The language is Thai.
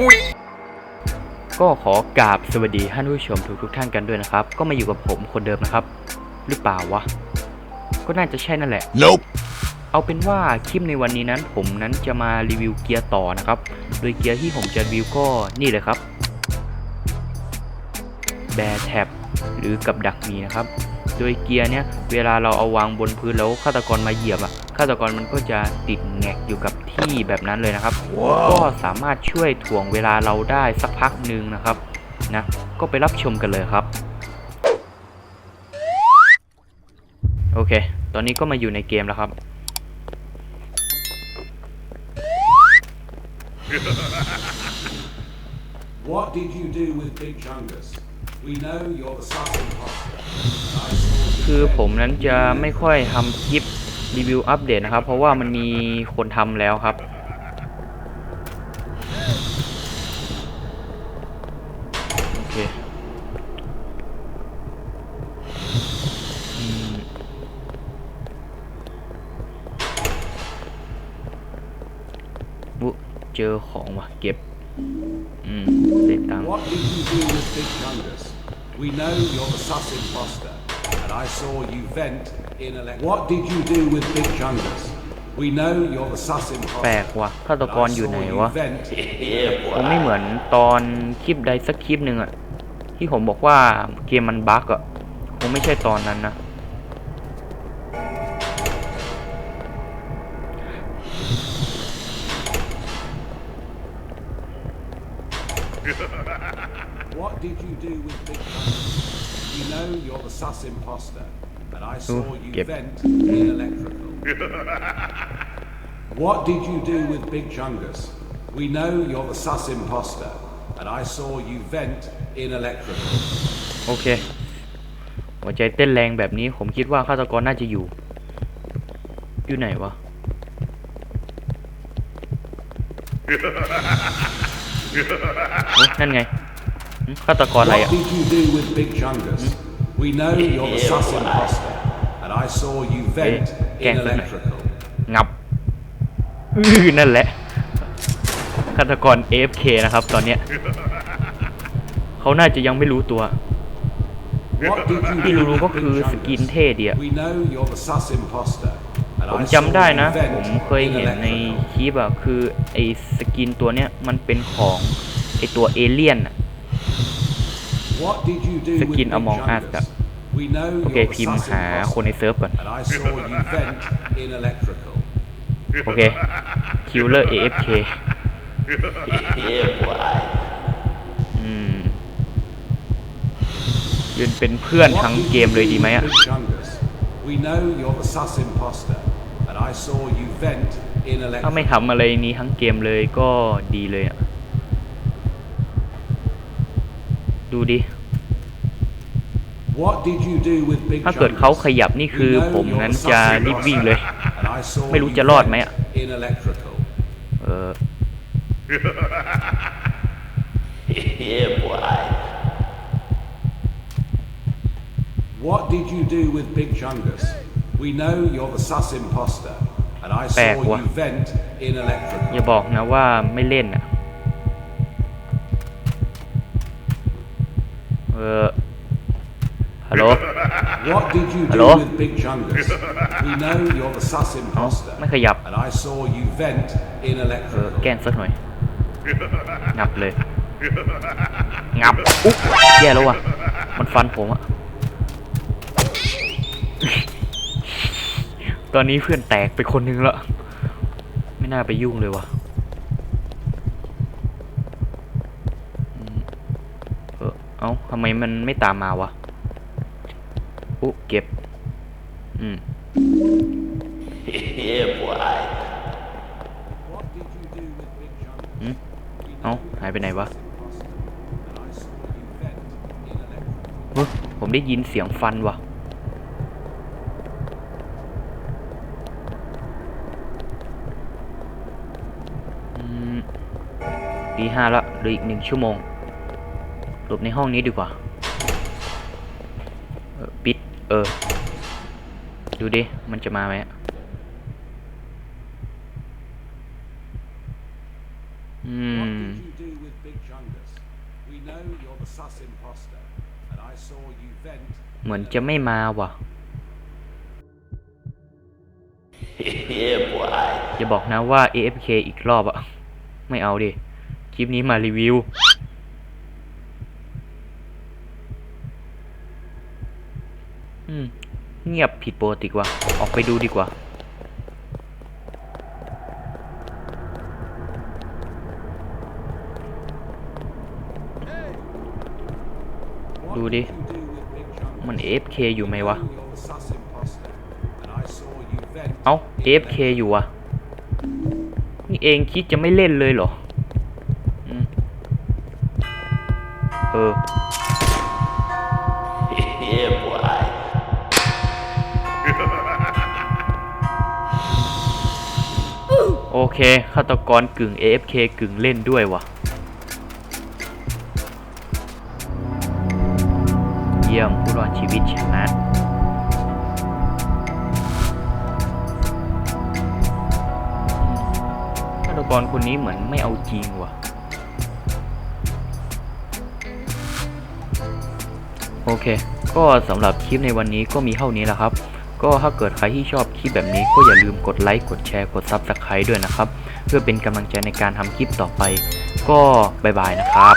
Oui. ก็ขอกราบสวัสดีท่านผู้ชมทุกทุกๆท่านกันด้วยนะครับ ก็มาอยู่กับผมคนเดิมนะครับ หรือเปล่าวะ ก็น่าจะใช่นั่นแหละ Nope. เอาเป็นว่าคลิปในวันนี้นั้นผมนั้นจะมารีวิวเกียร์ต่อนะครับ โดยเกียร์ที่ผมจะรีวิวก็นี่เลยครับแบร์แท็บหรือกับดักหมีนะครับ โดยเกียร์เนี้ยเวลาเราเอาวางบนพื้นแล้วฆาตกรมาเหยียบอะฆาตกรมันก็จะติดแงกอยู่กับที่แบบนั้นเลยนะครับก็สามารถช่วยถ่วงเวลาเราได้สักพักหนึ่งนะครับนะก็ไปรับชมกันเลยครับ โอเค ตอนนี้ก็มาอยู่ในเกมแล้วครับ What did you do with Big Chungus? We know you're the sus imposter. I saw คือผมนั้นจะไม่ค่อยทำคลิป รีวิวอัปเดตนะครับ เพราะว่ามันมีคนทำแล้วครับ โอเคอืมเจอของว่ะเก็บ อืมเด็ดตังค์ What did you do with Big Chungus? We know you're the sus imposter, and I saw you vent in elect. What did you do with Big Chungus? We know you're the sus imposter. แปลกว่ะฆาต and กร I อยู่ saw ไหน you วะ vent in คงไม่เหมือนตอนคลิปใดสักคลิปหนึ่งอะที่ผมบอกว่าเกมมันบั๊กอะคงไม่ใช่ตอนนั้นนะ What did you do with Big Chungus? We know you're the sus imposter, and I saw you yep. vent in electrical. what did you do with Big Chungus? We know you're the sus imposter, and I saw you vent in electrical. โอเค หัวใจเต้นแรงแบบนี้ผมคิดว่าฆาตกรน่าจะอยู่ อยู่ไหนวะเฮ้ยนั่นไงหึ ฆาตกรอะไร What อะ did you do with Big Chungus? We know you're the sus imposter, and I saw you vent Eh, in cancel it. electrical. งับอื้อนั่นแหละฆาตกร AFK นะครับ ตอนเนี้ยเขาน่าจะยังไม่รู้ตัว What did you ที่ do รู้ with ๆก็ Big คือสกิน Chungus? เท่ดีอะ We know you're the sus imposter, and ผม I จำได้ saw นะ you ผม vent เคย in เห็นใน electrical. คลิปอะคือไอสกินตัวเนี้ยมันเป็นของไอตัวเอเลี่ยนอะ What did you do ส with กิน Big Among Us Chungus? อะ We know โอเค you're the พิมพ์ sus หาคนใน imposter, เซิร์ฟก่อน and I saw you vent in electrical. โอเคคิวเลอร์ AFK อืมยืนเป็นเพื่อน What ทั้ง did เก you มเลย do ดีไหม with อะ Big Chungus? We know you're the sus imposter, and I saw you vent in ถ้าไม่ electrical. ทำอะไรนี้ทั้งเกมเลยก็ดีเลยอะ ดูดิ What did you do with Big ถ้าเกิดเขา Chungus? ขยับนี่คือ We know ผม you're นั้น the จะ sus รีบวิ่งเลย imposter, and I saw ไม่รู้ you จะรอดไหม vent อะ in electrical. เออ What did you do with Big Chungus? We know you're the sus imposter, and I แปลก saw ว่ะ you vent in อย่า electrical. บอกนะว่าไม่เล่นอะ เออฮัลโหล What did you do Hello? with Big Chungus? We know you're the sus imposter, ไม่ขยับ and I saw you vent in เออ electrical. แกล้งสักหน่อย งับเลย งับ อุ๊บแย่แล้วว่ะ มันฟันผมอะ ตอนนี้เพื่อนแตกไปคนนึงแล้วไม่น่าไปยุ่งเลยว่ะอืมเออ เอ้าทำไมมันไม่ตามมาวะอุ๊เก็บ อืม What did you do with Big Chungus? อืมเอ้าหายไปไหนวะ And I saw you vent in electrical. เฮ้ยผมได้ยินเสียงฟันว่ะอืมตีห้าละเหลืออีกหนึ่งชั่วโมง หลบในห้องนี้ดีกว่าเออปิด เออ ดูดิ มันจะมาไหมอะอื What ม did you do with Big Chungus? We know you're the sus imposter, and I saw you vent เหมือนจะไม่มาว่ะอย่าบอกนะว่า AFK อีกรอบอะไม่เอาดิ คลิปนี้มารีวิว อืม เงียบผิดปกติกว่าออกไปดูดีกว่า ดูดิ มัน AFK อยู่ไหมวะ เอา AFK อยู่วะนี่เองคิดจะไม่เล่นเลยเหรอ เออ โอเคฆาตกรกึ่ง AFK กึ่งเล่นด้วยวะเยี่ยมผู้รอดชีวิตชนะฆาตกรคนนี้เหมือนไม่เอาจริงวะโอเค ก็สำหรับคลิปในวันนี้ก็มีเท่านี้แหละครับ ก็ถ้าเกิดใครที่ชอบคลิปแบบนี้ก็อย่าลืมกดไลค์กดแชร์กด Subscribe ด้วยนะครับ เพื่อเป็นกำลังใจในการทำคลิปต่อไป ก็บายบายนะครับ